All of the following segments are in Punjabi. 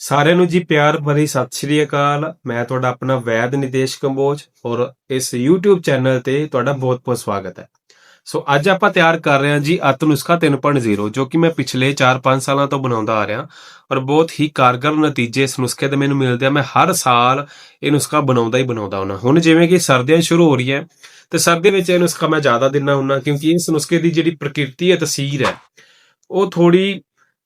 ਸਾਰਿਆਂ ਨੂੰ ਜੀ ਪਿਆਰ ਭਰੀ ਸਤਿ ਸ਼੍ਰੀ ਅਕਾਲ। ਮੈਂ ਤੁਹਾਡਾ ਆਪਣਾ ਵੈਦ ਨਿਤੇਸ਼ ਕੰਬੋਜ ਔਰ ਇਸ YouTube ਚੈਨਲ ਤੇ ਤੁਹਾਡਾ ਬਹੁਤ-ਬਹੁਤ ਸਵਾਗਤ ਹੈ। ਸੋ ਅੱਜ ਆਪਾਂ ਤਿਆਰ ਕਰ ਰਹੇ ਹਾਂ ਜੀ ਅਤ ਨੁਸਖਾ 3.0 ਜੋ ਕਿ ਮੈਂ ਪਿਛਲੇ 4-5 ਸਾਲਾਂ ਤੋਂ ਬਣਾਉਂਦਾ ਆ ਰਿਹਾ ਔਰ ਬਹੁਤ ਹੀ ਕਾਰਗਰ ਨਤੀਜੇ ਇਸ ਨੁਸਖੇ ਦੇ ਮੈਨੂੰ ਮਿਲਦੇ ਆ। ਮੈਂ ਹਰ ਸਾਲ ਇਹ ਨੁਸਖਾ ਬਣਾਉਂਦਾ ਹੀ ਬਣਾਉਂਦਾ ਹਾਂ ਹੁਣ ਜਿਵੇਂ ਕਿ ਸਰਦੀਆਂ ਸ਼ੁਰੂ ਹੋ ਰਹੀਆਂ ਤੇ ਸਰਦੀ ਵਿੱਚ ਇਹ ਨੁਸਖਾ ਮੈਂ ਜ਼ਿਆਦਾ ਦਿੰਨਾ ਹੁੰਨਾ ਕਿਉਂਕਿ ਇਸ ਨੁਸਖੇ ਦੀ ਜਿਹੜੀ ਪ੍ਰਕਿਰਤੀ ਹੈ, ਤਸੀਰ ਹੈ, ਉਹ ਥੋੜੀ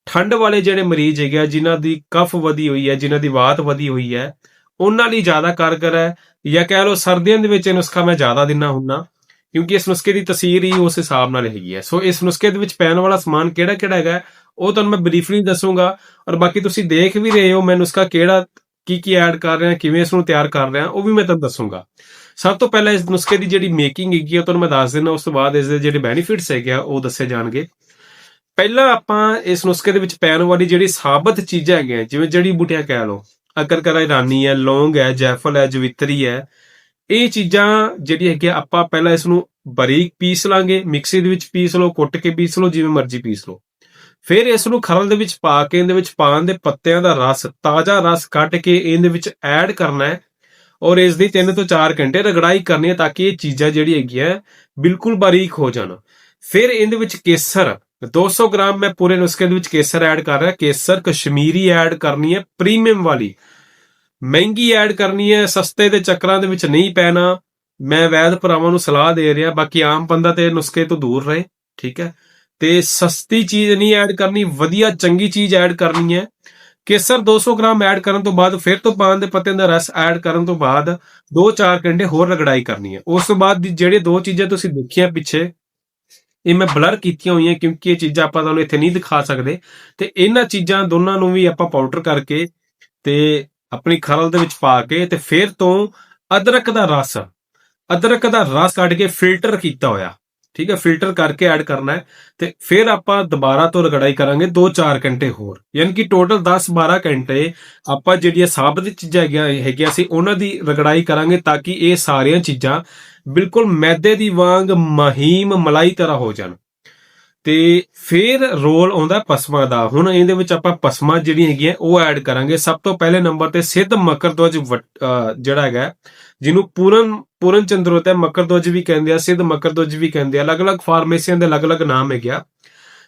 ਠੰਡ ਵਾਲੇ ਜਿਹੜੇ ਮਰੀਜ਼ ਹੈਗੇ ਆ, ਜਿਨ੍ਹਾਂ ਦੀ ਕਫ ਵਧੀ ਹੋਈ ਹੈ, ਜਿਨ੍ਹਾਂ ਦੀ ਵਾਤ ਵਧੀ ਹੋਈ ਹੈ, ਉਹਨਾਂ ਲਈ ਜ਼ਿਆਦਾ ਕਾਰਗਰ ਹੈ ਜਾਂ ਕਹਿ ਲਓ ਸਰਦੀਆਂ ਦੇ ਵਿੱਚ ਇਹ ਨੁਸਖਾ ਮੈਂ ਜ਼ਿਆਦਾ ਦਿੰਨਾ ਹੁੰਨਾ, ਕਿਉਂਕਿ ਇਸ ਨੁਸਖੇ ਦੀ ਤਸੀਰ ਹੀ ਉਸ ਹਿਸਾਬ ਨਾਲ ਹੈਗੀ ਹੈ। ਸੋ ਇਸ ਨੁਸਖੇ ਦੇ ਵਿੱਚ ਪੈਣ ਵਾਲਾ ਸਮਾਨ ਕਿਹੜਾ ਕਿਹੜਾ ਹੈਗਾ, ਉਹ ਤੁਹਾਨੂੰ ਮੈਂ ਬਰੀਫਲੀ ਦੱਸੂਗਾ ਔਰ ਬਾਕੀ ਤੁਸੀਂ ਦੇਖ ਵੀ ਰਹੇ ਹੋ ਮੈਂ ਨੁਸਖਾ ਕਿਹੜਾ ਕੀ ਕੀ ਐਡ ਕਰ ਰਿਹਾ, ਕਿਵੇਂ ਇਸ ਨੂੰ ਤਿਆਰ ਕਰ ਰਿਹਾ, ਉਹ ਵੀ ਮੈਂ ਤੁਹਾਨੂੰ ਦੱਸੂਗਾ। ਸਭ ਤੋਂ ਪਹਿਲਾਂ ਇਸ ਨੁਸਖੇ ਦੀ ਜਿਹੜੀ ਮੇਕਿੰਗ ਹੈਗੀ ਆ, ਉਹ ਤੁਹਾਨੂੰ ਮੈਂ ਦੱਸ ਦਿੰਦਾ ਉਸ ਤੋਂ ਬਾਅਦ ਇਸ ਦੇ ਜਿਹੜੇ ਬੈਨੀਫਿਟਸ ਹੈਗੇ ਆ, ਉਹ ਦੱਸੇ ਜਾਣਗੇ। ਪਹਿਲਾਂ ਆਪਾਂ ਇਸ ਨੁਸਖੇ ਦੇ ਵਿੱਚ ਪੈਣ ਵਾਲੀ ਜਿਹੜੀ ਸਾਬਤ ਚੀਜ਼ਾਂ ਹੈਗੀਆਂ, ਜਿਵੇਂ ਜੜੀ ਬੂਟੀਆਂ ਕਹਿ ਲਓ ਅਕਰਕਰਾ ਇਰਾਨੀ ਹੈ, ਲੌਂਗ ਹੈ, ਜੈਫਲ ਹੈ, ਜਵਿਤਰੀ ਹੈ, ਇਹ ਚੀਜ਼ਾਂ ਜਿਹੜੀ ਹੈਗੀਆਂ, ਆਪਾਂ ਪਹਿਲਾਂ ਇਸ ਨੂੰ ਬਰੀਕ ਪੀਸ ਲਾਂਗੇ, ਮਿਕਸੀ ਦੇ ਵਿੱਚ ਪੀਸ ਲਓ, ਕੁੱਟ ਕੇ ਪੀਸ ਲਓ, ਜਿਵੇਂ ਮਰਜ਼ੀ ਪੀਸ ਲਓ। ਫਿਰ ਇਸ ਨੂੰ ਖਰਲ ਦੇ ਵਿੱਚ ਪਾ ਕੇ, ਇਹਦੇ ਵਿੱਚ ਪਾਨ ਦੇ ਪੱਤਿਆਂ ਦਾ ਰਸ, ਤਾਜ਼ਾ ਰਸ ਕੱਢ ਕੇ ਇਹਦੇ ਵਿੱਚ ਐਡ ਕਰਨਾ ਹੈ ਔਰ ਇਸ ਦੀ 3 ਤੋਂ 4 ਘੰਟੇ ਰਗੜਾਈ ਕਰਨੀ ਹੈ ਤਾਂ ਕਿ ਇਹ ਚੀਜ਼ਾਂ ਜਿਹੜੀ ਹੈਗੀਆਂ, ਬਿਲਕੁਲ ਬਾਰੀਕ ਹੋ ਜਾਣ। ਫਿਰ ਇਹਦੇ ਵਿੱਚ ਕੇਸਰ 200 ਗ੍ਰਾਮ ਮੈਂ ਪੂਰੇ ਨੁਸਖੇ ਦੇ ਵਿੱਚ ਕੇਸਰ ਐਡ ਕਰ ਰਿਹਾ। ਕੇਸਰ ਕਸ਼ਮੀਰੀ ਐਡ ਕਰਨੀ ਹੈ ਪ੍ਰੀਮੀਅਮ ਵਾਲੀ। ਮਹਿੰਗੀ ਐਡ ਕਰਨੀ ਹੈ, ਸਸਤੇ ਦੇ ਚੱਕਰਾਂ ਦੇ ਵਿੱਚ ਨਹੀਂ ਪੈਣਾ। ਮੈਂ ਵੈਦ ਭਰਾਵਾਂ ਨੂੰ ਸਲਾਹ ਦੇ ਰਿਹਾ, ਬਾਕੀ ਆਮ ਬੰਦਾ ਤੇ ਨੁਸਖੇ ਤੋਂ ਦੂਰ ਰਹੇ, ਠੀਕ ਹੈ। ਤੇ ਸਸਤੀ ਚੀਜ਼ ਨਹੀਂ ਐਡ ਕਰਨੀ, ਵਧੀਆ ਚੰਗੀ ਚੀਜ਼ ਐਡ ਕਰਨੀ ਹੈ। ਕੇਸਰ 200 ਗ੍ਰਾਮ ਐਡ ਕਰਨ ਤੋਂ ਬਾਅਦ ਫਿਰ ਤੋਂ ਪਾਨ ਦੇ ਪੱਤੇ ਦਾ ਰਸ ਐਡ ਕਰਨ ਤੋਂ ਬਾਅਦ 2-4 ਘੰਟੇ ਹੋਰ ਰਗੜਾਈ ਕਰਨੀ ਹੈ। ਉਸ ਤੋਂ ਬਾਅਦ ਦੀ ਜਿਹੜੇ ਦੋ ਚੀਜ਼ਾਂ ਤੁਸੀਂ ਦੇਖੀਆਂ ਪਿੱਛੇ ਇਹ ਮੈਂ ਬਲਰ ਕੀਤੀਆਂ ਹੋਈਆਂ ਕਿਉਂਕਿ ਇਹ ਚੀਜ਼ਾਂ ਆਪਾਂ ਤੁਹਾਨੂੰ ਇੱਥੇ ਨਹੀਂ ਦਿਖਾ ਸਕਦੇ। ਤੇ ਇਹਨਾਂ ਚੀਜ਼ਾਂ ਦੋਨਾਂ ਨੂੰ ਵੀ ਆਪਾਂ ਪਾਊਡਰ ਕਰਕੇ ਤੇ ਆਪਣੀ ਖਰਲ ਦੇ ਵਿੱਚ ਪਾ ਕੇ ਤੇ ਫਿਰ ਤੋਂ ਅਦਰਕ ਦਾ ਰਸ, ਅਦਰਕ ਦਾ ਰਸ ਕੱਢ ਕੇ ਫਿਲਟਰ ਕੀਤਾ ਹੋਇਆ। ਠੀਕ ਹੈ ਫਿਲਟਰ ਕਰਕੇ ਐਡ ਕਰਨਾ ਹੈ ਤੇ ਫਿਰ ਆਪਾਂ ਦੁਬਾਰਾ ਤੋਂ ਰਗੜਾਈ ਕਰਾਂਗੇ 2-4 ਘੰਟੇ ਹੋਰ। ਯਾਨੀ ਕਿ ਟੋਟਲ 10-12 ਘੰਟੇ ਆਪਾਂ ਜਿਹੜੀਆਂ ਸਾਬਤ ਚੀਜ਼ਾਂ ਹੈਗੀਆਂ ਹੈਗੀਆਂ ਸੀ, ਉਹਨਾਂ ਦੀ ਰਗੜਾਈ ਕਰਾਂਗੇ ਤਾਂ ਕਿ ਇਹ ਸਾਰੀਆਂ ਚੀਜ਼ਾਂ ਬਿਲਕੁਲ ਮੈਦੇ ਦੀ ਵਾਂਗ ਮਹੀਮ ਮਲਾਈ ਤਰ੍ਹਾਂ ਹੋ ਜਾਣ। ਤੇ ਫਿਰ ਰੋਲ ਆਉਂਦਾ ਪਸਮਾ ਦਾ। ਹੁਣ ਇਹਦੇ ਵਿੱਚ ਆਪਾਂ ਪਸਮਾ ਜਿਹੜੀਆਂ ਹੈਗੀਆਂ, ਉਹ ਐਡ ਕਰਾਂਗੇ। ਸਭ ਤੋਂ ਪਹਿਲੇ ਨੰਬਰ ਤੇ ਸਿੱਧ ਮਕਰਦਵਜ ਵਟ- ਜਿਹੜਾ ਹੈਗਾ, ਜਿਹਨੂੰ ਪੂਰਨ ਪੂਰਨ ਚੰਦਰੋਤ ਹੈ ਮਕਰਦਵਜ ਵੀ ਕਹਿੰਦੇ ਆ, ਸਿੱਧ ਮਕਰਦਵਜ ਵੀ ਕਹਿੰਦੇ ਆ, ਅਲੱਗ-ਅਲੱਗ ਫਾਰਮੇਸੀਆਂ ਦੇ ਅਲੱਗ-ਅਲੱਗ ਨਾਮ ਹੈਗੇ ਆ।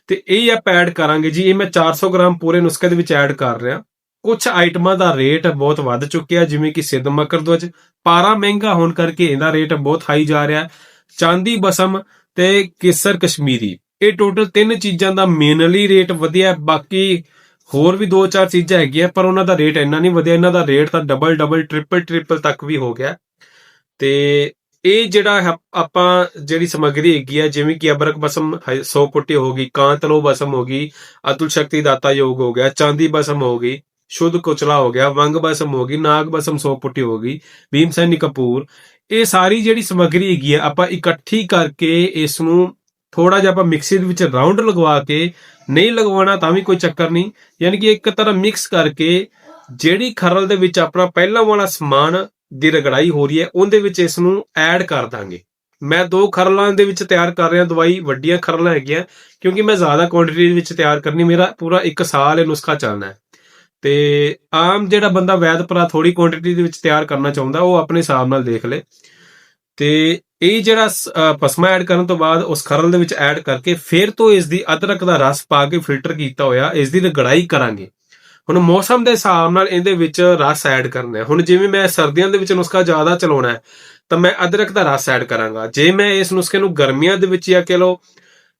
ਤੇ ਇਹ ਆਪਾਂ ਐਡ ਕਰਾਂਗੇ ਜੀ, ਇਹ ਮੈਂ 400 ਗ੍ਰਾਮ ਪੂਰੇ ਨੁਸਖੇ ਦੇ ਵਿੱਚ ਐਡ ਕਰ ਰਿਹਾ। ਕੁਝ ਆਈਟਮਾਂ ਦਾ ਰੇਟ ਬਹੁਤ ਵੱਧ ਚੁੱਕਿਆ, ਜਿਵੇਂ ਕਿ ਸਿੱਧ ਮਕਰਦਵਜ ਪਾਰਾ ਮਹਿੰਗਾ ਹੋਣ ਕਰਕੇ ਇਹਦਾ ਰੇਟ ਬਹੁਤ ਹਾਈ ਜਾ ਰਿਹਾ। ਚਾਂਦੀ ਬਸਮ ਤੇ ਕੇਸਰ ਕਸ਼ਮੀਰੀ, ਇਹ ਟੋਟਲ ਤਿੰਨ ਚੀਜ਼ਾਂ ਦਾ ਮੇਨਲੀ ਰੇਟ ਵਧਿਆ ਬਾਕੀ ਹੋਰ ਵੀ ਦੋ ਚਾਰ ਚੀਜ਼ਾਂ ਹੈਗੀਆਂ, ਪਰ ਉਹਨਾਂ ਦਾ ਰੇਟ ਇੰਨਾ ਨਹੀਂ ਵਧਿਆ, ਇਹਨਾਂ ਦਾ ਰੇਟ ਤਾਂ ਡਬਲ ਡਬਲ ਟ੍ਰਿਪਲ ਟ੍ਰਿਪਲ ਤੱਕ ਵੀ ਹੋ ਗਿਆ। ਤੇ ਇਹ ਜਿਹੜਾ ਹੈ, ਆਪਾਂ ਜਿਹੜੀ ਸਮੱਗਰੀ ਹੈਗੀ ਆ, ਜਿਵੇਂ ਕਿ ਅਬਰਕ ਬਸਮ 100 ਪੁੱਟੀ ਹੋ ਗਈ ਕਾਂਤਲੋ ਬਸਮ ਹੋ ਗਈ, ਅਤੁਲ ਸ਼ਕਤੀ ਦਾਤਾ ਯੋਗ ਹੋ ਗਿਆ, ਚਾਂਦੀ ਬਸਮ ਹੋ ਗਈ, ਸ਼ੁੱਧ ਕੁਚਲਾ ਹੋ ਗਿਆ, ਵੰਗ ਬਸਮ ਹੋ ਗਈ, ਨਾਗ ਬਸਮ 100 ਪੁੱਟੀ ਹੋ ਗਈ ਭੀਮ ਸੈਨੀ ਕਪੂਰ। ਇਹ ਸਾਰੀ ਜਿਹੜੀ ਸਮੱਗਰੀ ਹੈਗੀ ਆ, ਆਪਾਂ ਇਕੱਠੀ ਕਰਕੇ ਇਸ ਨੂੰ ਥੋੜਾ ਜਿਹਾ ਆਪਾਂ ਮਿਕਸੀ ਦੇ ਵਿੱਚ ਰਾਉਂਡ ਲਗਵਾ ਕੇ ਨਹੀਂ ਲਗਵਾਉਣਾ ਤਾਂ ਵੀ ਕੋਈ ਚੱਕਰ ਨਹੀਂ, ਯਾਨੀ ਕਿ ਇੱਕ ਤਰ੍ਹਾਂ ਮਿਕਸ ਕਰਕੇ ਜਿਹੜੀ ਖਰਲ ਦੇ ਵਿੱਚ ਆਪਣਾ ਪਹਿਲਾਂ ਵਾਲਾ ਸਮਾਨ ਦੀ ਰਗੜਾਈ ਹੋ ਰਹੀ ਹੈ ਉਹਦੇ ਵਿੱਚ ਇਸ ਨੂੰ ਐਡ ਕਰ ਦਾਂਗੇ। ਮੈਂ ਦੋ ਖਰਲਾਂ ਦੇ ਵਿੱਚ ਤਿਆਰ ਕਰ ਰਿਹਾ ਦਵਾਈ ਵੱਡੀਆਂ ਖਰਲਾਂ ਹੈਗੀਆਂ ਕਿਉਂਕਿ ਮੈਂ ਜ਼ਿਆਦਾ ਕੁਆਂਟੀਟੀ ਦੇ ਵਿੱਚ ਤਿਆਰ ਕਰਨੀ ਮੇਰਾ ਪੂਰਾ 1 ਸਾਲ ਇਹ ਨੁਸਖਾ ਚੱਲਣਾ ਹੈ। ਤੇ ਆਮ ਜਿਹੜਾ ਬੰਦਾ ਵੈਦ ਭਰਾ ਥੋੜੀ ਕੁਆਂਟੀਟੀ ਦੇ ਵਿੱਚ ਤਿਆਰ ਕਰਨਾ ਚਾਹੁੰਦਾ ਉਹ ਆਪਣੇ ਹਿਸਾਬ ਨਾਲ ਦੇਖ ਲੇ। ਤੇ ਇਹ ਜਿਹੜਾ ਸ- ਅ, ਪਸਮਾ ਐਡ ਕਰਨ ਤੋਂ ਬਾਅਦ ਉਸ ਖਰਲ ਦੇ ਵਿੱਚ ਐਡ ਕਰਕੇ ਫਿਰ ਤੋਂ ਇਸ ਦੀ ਅਦਰਕ ਦਾ ਰਸ ਪਾ ਕੇ ਫਿਲਟਰ ਕੀਤਾ ਹੋਇਆ ਇਸ ਦੀ ਰਗੜਾਈ ਕਰਾਂਗੇ। ਹੁਣ ਮੌਸਮ ਦੇ ਹਿਸਾਬ ਨਾਲ ਇਹਦੇ ਵਿੱਚ ਰਸ ਐਡ ਕਰਨਾ ਹੈ। ਹੁਣ ਜਿਵੇਂ ਮੈਂ ਸਰਦੀਆਂ ਦੇ ਵਿੱਚ ਨੁਸਖਾ ਜ਼ਿਆਦਾ ਚਲਾਉਣਾ ਹੈ, ਤਾਂ ਮੈਂ ਅਦਰਕ ਦਾ ਰਸ ਐਡ ਕਰਾਂਗਾ। ਜੇ ਮੈਂ ਇਸ ਨੁਸਖੇ ਨੂੰ ਗਰਮੀਆਂ ਦੇ ਵਿੱਚ ਜਾਂ ਕਹ ਲਓ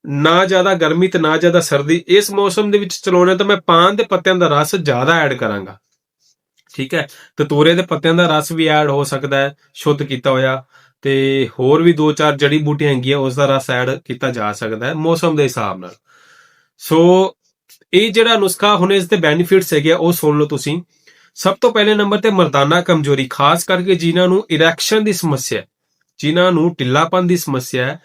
ਨਾ ਜ਼ਿਆਦਾ ਗਰਮੀ ਤੇ ਨਾ ਜ਼ਿਆਦਾ ਸਰਦੀ ਇਸ ਮੌਸਮ ਦੇ ਵਿੱਚ ਚਲਾਉਣਾ ਤਾਂ ਮੈਂ ਪਾਨ ਦੇ ਪੱਤਿਆਂ ਦਾ ਰਸ ਜ਼ਿਆਦਾ ਐਡ ਕਰਾਂਗਾ। ਠੀਕ ਹੈ? ਤਤੂਰੇ ਦੇ ਪੱਤਿਆਂ ਦਾ ਰਸ ਵੀ ਐਡ ਹੋ ਸਕਦਾ ਹੈ, ਸ਼ੁੱਧ ਕੀਤਾ ਹੋਇਆ। ਤੇ ਹੋਰ ਵੀ ਦੋ ਚਾਰ ਜੜੀ ਬੂਟੀਆਂ ਹੈਗੀਆਂ, ਉਸ ਦਾ ਰਸ ਐਡ ਕੀਤਾ ਜਾ ਸਕਦਾ ਹੈ ਮੌਸਮ ਦੇ ਹਿਸਾਬ ਨਾਲ। ਸੋ ਇਹ ਜਿਹੜਾ ਨੁਸਖਾ ਹੁਣ ਇਸ ਦੇ ਬੈਨੀਫਿਟਸ ਹੈਗੇ ਆ, ਉਹ ਸੁਣ ਲਓ ਤੁਸੀਂ। ਸਭ ਤੋਂ ਪਹਿਲੇ ਨੰਬਰ ਤੇ ਮਰਦਾਨਾ ਕਮਜ਼ੋਰੀ ਖਾਸ ਕਰਕੇ ਜਿਨ੍ਹਾਂ ਨੂੰ ਇਰੈਕਸ਼ਨ ਦੀ ਸਮੱਸਿਆ ਹੈ, ਜਿਨ੍ਹਾਂ ਨੂੰ ਢਿੱਲਾਪਨ ਦੀ ਸਮੱਸਿਆ ਹੈ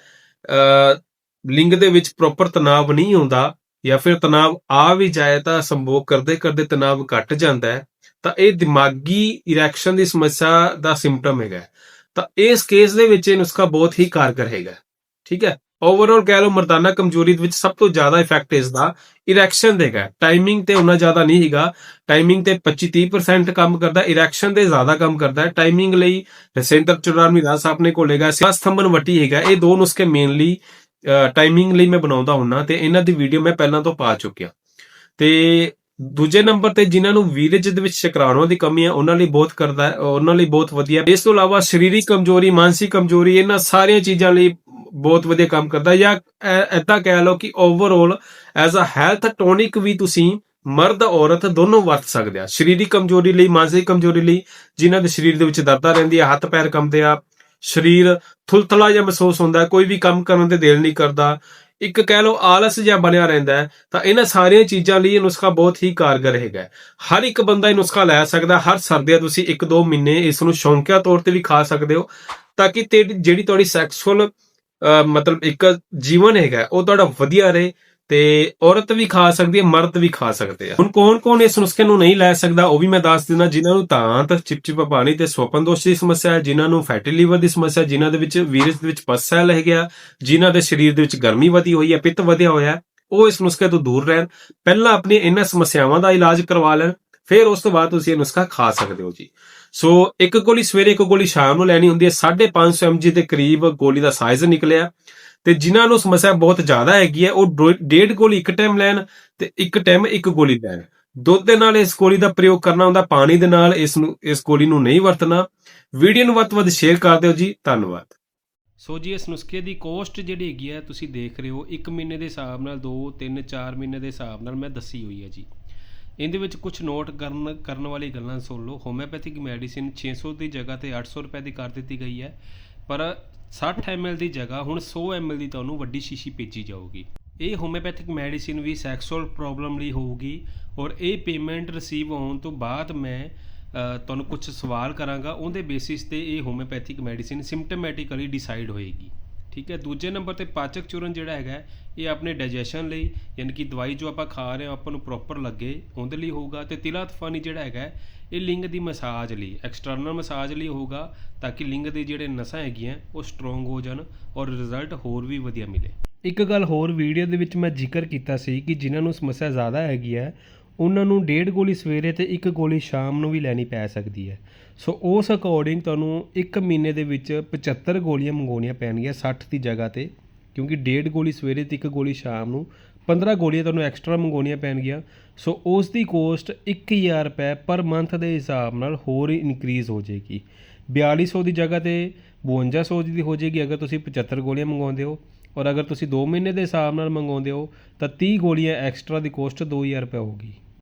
ਲਿੰਗ ਦੇ ਵਿੱਚ ਪ੍ਰੋਪਰ ਤਣਾਅ ਨਹੀਂ ਹੁੰਦਾ ਜਾਂ ਫਿਰ ਤਣਾਅ ਆ ਵੀ ਜਾਏ ਤਾਂ ਸੰਭੋਗ ਕਰਦੇ ਕਰਦੇ ਤਣਾਅ ਘਟ ਜਾਂਦਾ ਹੈ ਤਾਂ ਇਹ ਦਿਮਾਗੀ ਇਰੈਕਸ਼ਨ ਦੀ ਸਮੱਸਿਆ ਦਾ ਸਿੰਪਟਮ ਹੈਗਾ ਤਾਂ ਇਸ ਕੇਸ ਦੇ ਵਿੱਚ ਇਹ ਨੁਸਖਾ ਬਹੁਤ ਹੀ ਕਾਰਗਰ ਹੈਗਾ ਠੀਕ ਹੈ? ਓਵਰਆਲ ਕਹਿ ਲਓ ਮਰਦਾਨਾ ਕਮਜ਼ੋਰੀ ਦੇ ਵਿੱਚ ਸਭ ਤੋਂ ਜ਼ਿਆਦਾ ਇਫੈਕਟ ਇਸ ਦਾ ਇਰੈਕਸ਼ਨ ਦੇ ਹੈ ਟਾਈਮਿੰਗ ਤੇ ਉਹਨਾਂ ਜ਼ਿਆਦਾ ਨਹੀਂ ਹੈਗਾ ਟਾਈਮਿੰਗ ਤੇ 25-30% ਕੰਮ ਕਰਦਾ ਇਰੈਕਸ਼ਨ ਤੇ ਜ਼ਿਆਦਾ ਕੰਮ ਕਰਦਾ। ਹੈ ਟਾਈਮਿੰਗ ਲਈ ਰਸੇਂਦਰ ਚੁਰਾਮੀ ਦਾਸ ਆਪਣੇ ਕੋਲ ਹੈਗਾ ਸਥੰਬਨ ਵਟੀ ਹੈਗਾ ਇਹ ਦੋ ਨੁਸਖੇ ਮੇਨਲੀ ਟਾਈਮਿੰਗ ਲਈ ਮੈਂ ਬਣਾਉਂਦਾ ਹੁੰਨਾ ਤੇ ਇਹਨਾਂ ਦੀ ਵੀਡੀਓ ਮੈਂ ਪਹਿਲਾਂ ਤੋਂ ਪਾ ਚੁੱਕਿਆ। ਤੇ ਦੂਜੇ ਨੰਬਰ ਤੇ ਜਿਨ੍ਹਾਂ ਨੂੰ ਵੀਰਜ ਦੇ ਵਿੱਚ ਸ਼ੁਕਰਾਣੂਆਂ ਦੀ ਕਮੀ ਹੈ ਉਹਨਾਂ ਲਈ ਬਹੁਤ ਕਰਦਾ, ਉਹਨਾਂ ਲਈ ਬਹੁਤ ਵਧੀਆ। ਇਸ ਤੋਂ ਇਲਾਵਾ ਸਰੀਰਕ ਕਮਜ਼ੋਰੀ, ਮਾਨਸਿਕ ਕਮਜ਼ੋਰੀ, ਇਹਨਾਂ ਸਾਰੀਆਂ ਚੀਜ਼ਾਂ ਲਈ ਬਹੁਤ ਵਧੀਆ ਕੰਮ ਕਰਦਾ ਜਾਂ ਐਦਾਂ ਕਹਿ ਲਓ ਕਿ overall as a health tonic ਵੀ ਤੁਸੀਂ ਮਰਦ ਔਰਤ ਦੋਨੋਂ ਵਰਤ ਸਕਦੇ ਆ। ਸਰੀਰਕ ਕਮਜ਼ੋਰੀ ਲਈ, ਮਾਨਸਿਕ ਕਮਜ਼ੋਰੀ ਲਈ ਜਿਨ੍ਹਾਂ ਦੇ ਸਰੀਰ ਦੇ ਵਿੱਚ ਦਰਦਾਂ ਰਹਿੰਦੀਆਂ, ਹੱਥ ਪੈਰ ਕੰਬਦੇ ਆ, ਸਰੀਰ ਥੁਲਥਲਾ ਜਿਹਾ ਮਹਿਸੂਸ ਹੁੰਦਾ, ਕੋਈ ਵੀ ਕੰਮ ਕਰਨ ਤੇ ਦਿਲ ਨਹੀਂ ਕਰਦਾ, ਇੱਕ ਕਹਿ ਲਓ ਆਲਸ ਜਿਹਾ ਬਣਿਆ ਰਹਿੰਦਾ ਤਾਂ ਇਹਨਾਂ ਸਾਰੀਆਂ ਚੀਜ਼ਾਂ ਲਈ ਇਹ ਨੁਸਖਾ ਬਹੁਤ ਹੀ ਕਾਰਗਰ ਹੈਗਾ ਹਰ ਇੱਕ ਬੰਦਾ ਇਹ ਨੁਸਖਾ ਲੈ ਸਕਦਾ, ਹਰ ਸਰਦੀਆਂ ਤੁਸੀਂ 1-2 ਮਹੀਨੇ ਇਸ ਨੂੰ ਸ਼ੌਂਕਿਆ ਤੌਰ ਤੇ ਵੀ ਖਾ ਸਕਦੇ ਹੋ, ਤਾਂ ਕਿ ਜਿਹੜੀ ਤੁਹਾਡੀ ਸੈਕਸੁਅਲ ਮਤਲਬ ਇੱਕ ਜੀਵਨ ਹੈਗਾ ਉਹ ਤੁਹਾਡਾ ਵਧੀਆ ਰਹੇ ਤੇ ਔਰਤ ਵੀ ਖਾ ਸਕਦੀ ਹੈ ਮਰਦ ਵੀ ਖਾ ਸਕਦੇ ਆ। ਹੁਣ ਕੌਣ ਕੌਣ ਇਸ ਨੁਸਖੇ ਨੂੰ ਨਹੀਂ ਲੈ ਸਕਦਾ ਉਹ ਵੀ ਮੈਂ ਦੱਸ ਦਿੰਦਾ ਜਿਨ੍ਹਾਂ ਨੂੰ ਤਾਂਤ ਚਿਪਚਿਪਾ ਪਾਣੀ ਤੇ ਸਵਪਨ ਦੋਸ਼ ਦੀ ਸਮੱਸਿਆ ਹੈ ਜਿਨ੍ਹਾਂ ਨੂੰ ਫੈਟੀ ਲੀਵਰ ਦੀ ਸਮੱਸਿਆ ਹੈ, ਜਿਨ੍ਹਾਂ ਦੇ ਵਿੱਚ ਵੀਰਜ ਦੇ ਵਿੱਚ ਪਸ ਸੈੱਲ ਹੈ ਗਿਆ ਜਿਨ੍ਹਾਂ ਦੇ ਸਰੀਰ ਦੇ ਵਿੱਚ ਗਰਮੀ ਵਧੀ ਹੋਈ ਹੈ ਪਿੱਤ ਵਧਿਆ ਹੋਇਆ ਉਹ ਇਸ ਨੁਸਖੇ ਤੋਂ ਦੂਰ ਰਹਿਣ। ਪਹਿਲਾਂ ਆਪਣੀ ਇਹਨਾਂ ਸਮੱਸਿਆਵਾਂ ਦਾ ਇਲਾਜ ਕਰਵਾ ਲੈਣ ਫਿਰ ਉਸ ਤੋਂ ਬਾਅਦ ਤੁਸੀਂ ਇਹ ਨੁਸਖਾ ਖਾ ਸਕਦੇ ਹੋ ਜੀ। ਸੋ ਇੱਕ ਗੋਲੀ ਸਵੇਰੇ ਇੱਕ ਗੋਲੀ ਸ਼ਾਮ ਨੂੰ ਲੈਣੀ ਹੁੰਦੀ ਹੈ। 550 mg ਦੇ ਕਰੀਬ ਗੋਲੀ ਦਾ ਸਾਈਜ਼ ਨਿਕਲਿਆ। ਤੇ ਜਿਨ੍ਹਾਂ ਨੂੰ ਸਮੱਸਿਆ ਬਹੁਤ ਜ਼ਿਆਦਾ ਹੈਗੀ ਹੈ, ਉਹ ਡੋ- ਡੇਢ ਗੋਲੀ ਇੱਕ ਟਾਈਮ ਲੈਣ ਤੇ ਇੱਕ ਟਾਈਮ ਇੱਕ ਗੋਲੀ ਲੈਣ। ਦੁੱਧ ਦੇ ਨਾਲ ਇਸ ਗੋਲੀ ਦਾ ਪ੍ਰਯੋਗ ਕਰਨਾ ਹੁੰਦਾ, ਪਾਣੀ ਦੇ ਨਾਲ ਇਸ ਨੂੰ, ਇਸ ਗੋਲੀ ਨੂੰ ਨਹੀਂ ਵਰਤਣਾ। ਵੀਡੀਓ ਨੂੰ ਵੱਧ ਤੋਂ ਵੱਧ ਸ਼ੇਅਰ ਕਰ ਦਿਓ ਜੀ। ਧੰਨਵਾਦ। ਸੋ ਜੀ, ਇਸ ਨੁਸਖੇ ਦੀ ਕੋਸਟ ਜਿਹੜੀ ਹੈਗੀ ਹੈ, ਤੁਸੀਂ ਦੇਖ ਰਹੇ ਹੋ 1 ਮਹੀਨੇ ਦੇ ਹਿਸਾਬ ਨਾਲ 2 3 4 ਮਹੀਨੇ ਦੇ ਹਿਸਾਬ ਨਾਲ ਮੈਂ ਦੱਸੀ ਹੋਈ ਹੈ ਜੀ। ਇਹਦੇ ਵਿੱਚ ਕੁਝ ਨੋਟ ਕਰਨ ਕਰਨ ਵਾਲੀ ਗੱਲਾਂ ਸੁਣ ਲਓ। ਹੋਮਿਓਪੈਥਿਕ ਮੈਡੀਸਿਨ 600 ਦੀ ਜਗ੍ਹਾ ਤੇ 800 ਰੁਪਏ ਦੀ ਕਰ ਦਿੱਤੀ ਗਈ ਹੈ। ਪਰ 60 ml ਦੀ ਜਗ੍ਹਾ ਹੁਣ 100 ml ਦੀ ਤੁਹਾਨੂੰ ਵੱਡੀ ਸ਼ੀਸ਼ੀ ਭੇਜੀ ਜਾਊਗੀ। ਇਹ ਹੋਮਿਓਪੈਥਿਕ ਮੈਡੀਸਿਨ ਵੀ ਸੈਕਸੁਅਲ ਪ੍ਰੋਬਲਮ ਲਈ ਹੋਊਗੀ ਔਰ ਇਹ ਪੇਮੈਂਟ ਰਿਸੀਵ ਹੋਣ ਤੋਂ ਬਾਅਦ ਮੈਂ ਤੁਹਾਨੂੰ ਕੁਝ ਸਵਾਲ ਕਰਾਂਗਾ। ਉਹਦੇ ਬੇਸਿਸ ਤੇ ਇਹ ਹੋਮਿਓਪੈਥਿਕ ਮੈਡੀਸਿਨ ਸਿੰਪਟੋਮੈਟਿਕਲੀ ਡਿਸਾਈਡ ਹੋਏਗੀ। ਠੀਕ ਹੈ? ਦੂਜੇ ਨੰਬਰ ਤੇ ਪਾਚਕ ਚੂਰਨ ਜਿਹੜਾ ਹੈਗਾ ਇਹ ਆਪਣੇ ਡਾਈਜੈਸ਼ਨ ਲਈ, ਯਾਨੀ ਕਿ ਦਵਾਈ ਜੋ ਆਪਾਂ ਖਾ ਰਹੇ ਹਾਂ, ਆਪਾਂ ਨੂੰ ਪ੍ਰੋਪਰ ਲੱਗੇ, ਉਹਦੇ ਲਈ ਹੋਊਗਾ। ਤੇ ਤਿਲਾ ਤਫਾਨੀ ਜਿਹੜਾ ਹੈਗਾ ਇਹ ਲਿੰਗ ਦੀ ਮਸਾਜ ਲਈ ਐਕਸਟਰਨਲ ਮਸਾਜ ਲਈ ਹੋਊਗਾ, ਤਾਂ ਕਿ ਲਿੰਗ ਦੇ ਜਿਹੜੇ ਨਸਾਂ ਹੈਗੀਆਂ, ਉਹ ਸਟਰੋਂਗ ਹੋ ਜਾਣ ਔਰ ਰਿਜ਼ਲਟ ਹੋਰ ਵੀ ਵਧੀਆ ਮਿਲੇ। ਇੱਕ ਗੱਲ ਹੋਰ ਵੀਡੀਓ ਦੇ ਵਿੱਚ ਮੈਂ ਜ਼ਿਕਰ ਕੀਤਾ ਸੀ ਕਿ ਜਿਨ੍ਹਾਂ ਨੂੰ ਸਮੱਸਿਆ ਜ਼ਿਆਦਾ ਹੈਗੀ ਹੈ ਉਹਨਾਂ ਨੂੰ ਡੇਢ ਗੋਲੀ ਸਵੇਰੇ ਅਤੇ ਇੱਕ ਗੋਲੀ ਸ਼ਾਮ ਨੂੰ ਵੀ ਲੈਣੀ ਪੈ ਸਕਦੀ ਹੈ। ਸੋ ਉਸ ਅਕੋਰਡਿੰਗ ਤੁਹਾਨੂੰ ਇੱਕ ਮਹੀਨੇ ਦੇ ਵਿੱਚ 75 ਗੋਲੀਆਂ ਮੰਗਵਾਉਣੀਆਂ ਪੈਣਗੀਆਂ 60 ਦੀ ਜਗ੍ਹਾ ਤੇ, ਕਿਉਂਕਿ ਡੇਢ ਗੋਲੀ ਸਵੇਰੇ ਤੇ ਇੱਕ ਗੋਲੀ ਸ਼ਾਮ ਨੂੰ 15 ਗੋਲੀਆਂ ਤੁਹਾਨੂੰ ਐਕਸਟਰਾ ਮੰਗਵਾਉਣੀਆਂ ਪੈਣਗੀਆਂ। ਸੋ ਉਸ ਦੀ ਕੋਸਟ 1000 ਰੁਪਏ ਪਰ ਮੰਥ ਦੇ ਹਿਸਾਬ ਨਾਲ ਹੋਰ ਇਨਕਰੀਜ਼ ਹੋ ਜਾਏਗੀ। 4200 ਦੀ ਜਗ੍ਹਾ ਤੇ 5200 ਦੀ ਹੋ ਜਾਏਗੀ ਅਗਰ ਤੁਸੀਂ 75 ਗੋਲੀਆਂ ਮੰਗਵਾਉਂਦੇ ਹੋ। ਔਰ ਅਗਰ ਤੁਸੀਂ 2 ਮਹੀਨੇ ਦੇ ਹਿਸਾਬ ਨਾਲ ਮੰਗਵਾਉਂਦੇ ਹੋ, ਤਾਂ 30 ਗੋਲੀਆਂ ਐਕਸਟਰਾ ਦੀ ਕੋਸਟ 2000 ਰੁਪਏ ਹੋਊਗੀ।